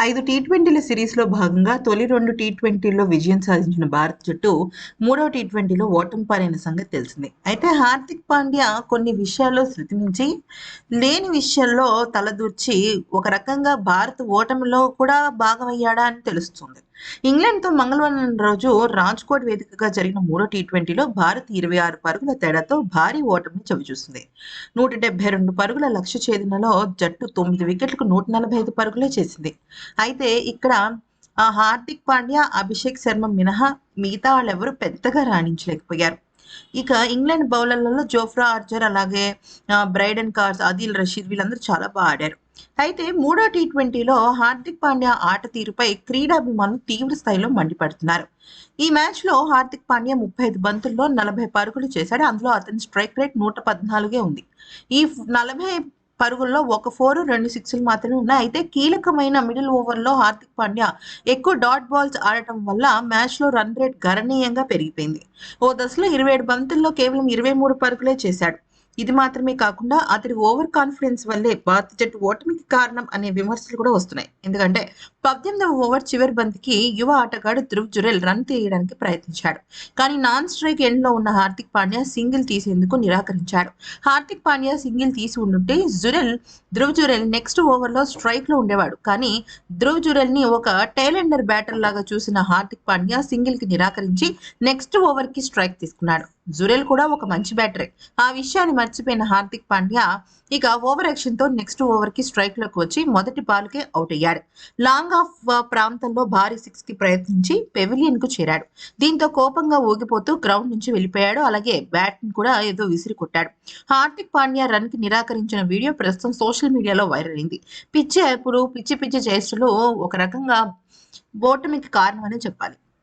ఐదు టీ ట్వంటీల సిరీస్లో భాగంగా తొలి రెండు టీ ట్వంటీలో విజయం సాధించిన భారత్ జట్టు మూడో టీ ట్వంటీలో ఓటమి పాలైన సంగతి తెలిసింది. అయితే హార్దిక్ పాండ్యా కొన్ని విషయాల్లో శృతి లేని విషయాల్లో తలదూర్చి ఒక రకంగా భారత్ ఓటమిలో కూడా భాగమయ్యాడా అని తెలుస్తుంది. ఇంగ్లాండ్తో మంగళవారం రోజు రాజ్కోట్ వేదికగా జరిగిన మూడో టీ ట్వంటీలో భారత్ ఇరవై ఆరు పరుగుల తేడాతో భారీ ఓటమిని చవిచూసింది. నూట డెబ్బై రెండు పరుగుల లక్ష్య ఛేదనలో జట్టు తొమ్మిది వికెట్లకు నూట నలభై ఐదు పరుగులే చేసింది. అయితే ఇక్కడ హార్దిక్ పాండ్యా అభిషేక్ శర్మ మినహా మిగతా వాళ్ళెవరూ పెద్దగా రాణించలేకపోయారు. ఇక ఇంగ్లాండ్ బౌలర్లలో జోఫ్రా ఆర్చర్ అలాగే బ్రైడెన్ కార్స్ ఆదిల్ రషీద్ వీళ్ళందరూ చాలా బాగా ఆడారు. అయితే మూడో టీ ట్వంటీలో హార్దిక్ పాండ్యా ఆట తీరుపై క్రీడాభిమానులు తీవ్ర స్థాయిలో మండిపడుతున్నారు. ఈ మ్యాచ్లో హార్దిక్ పాండ్యా ముప్పై ఐదు బంతుల్లో నలభై పరుగులు చేశాడు. అందులో అతని స్ట్రైక్ రేట్ నూట పద్నాలుగే ఉంది. ఈ నలభై పరుగుల్లో ఒక ఫోర్ రెండు సిక్స్లు మాత్రమే ఉన్నాయి. అయితే కీలకమైన మిడిల్ ఓవర్లో హార్దిక్ పాండ్యా ఎక్కువ డాట్ బాల్స్ ఆడటం వల్ల మ్యాచ్లో రన్ రేట్ గణనీయంగా పెరిగిపోయింది. ఓ దశలో ఇరవై ఏడు బంతుల్లో కేవలం ఇరవై మూడు పరుగులే చేశాడు. ఇది మాత్రమే కాకుండా అతడి ఓవర్ కాన్ఫిడెన్స్ వల్లే భారత జట్టు ఓటమికి కారణం అనే విమర్శలు కూడా వస్తున్నాయి. ఎందుకంటే పద్దెనిమిదవ ఓవర్ చివరి బంతికి యువ ఆటగాడు ధృవ్ జురెల్ రన్ తీయడానికి ప్రయత్నించాడు. కానీ నాన్ స్ట్రైక్ ఎండ్లో ఉన్న హార్దిక్ పాండ్యా సింగిల్ తీసేందుకు నిరాకరించాడు. హార్దిక్ పాండ్యా సింగిల్ తీసి ఉండుంటే జురెల్ ధృవ్ జురెల్ నెక్స్ట్ ఓవర్లో స్ట్రైక్లో ఉండేవాడు. కానీ ధృవ్ జురెల్ని ఒక టైలెండర్ బ్యాటర్ లాగా చూసిన హార్దిక్ పాండ్యా సింగిల్కి నిరాకరించి నెక్స్ట్ ఓవర్కి స్ట్రైక్ తీసుకున్నాడు. జురెల్ కూడా ఒక మంచి బ్యాటరే. ఆ విషయాన్ని మర్చిపోయిన హార్దిక్ పాండ్యా ఇక ఓవర్ యాక్షన్తో నెక్స్ట్ ఓవర్కి స్ట్రైక్లోకి వచ్చి మొదటి బాల్కే అవుట్ అయ్యాడు. లాంగ్ ఆఫ్ ప్రాంతంలో భారీ సిక్స్కి ప్రయత్నించి పెవిలియన్కు చేరాడు. దీంతో కోపంగా ఊగిపోతూ గ్రౌండ్ నుంచి వెళ్ళిపోయాడు. అలాగే బ్యాట్ని కూడా ఏదో విసిరి కొట్టాడు. హార్దిక్ పాండ్యా రన్కి నిరాకరించిన వీడియో ప్రస్తుతం సోషల్ మీడియాలో వైరల్ అయింది. పిచ్చి ఇప్పుడు పిచ్చి పిచ్చి చేష్టలు ఒక రకంగా ఓటమికి కారణమని చెప్పాలి.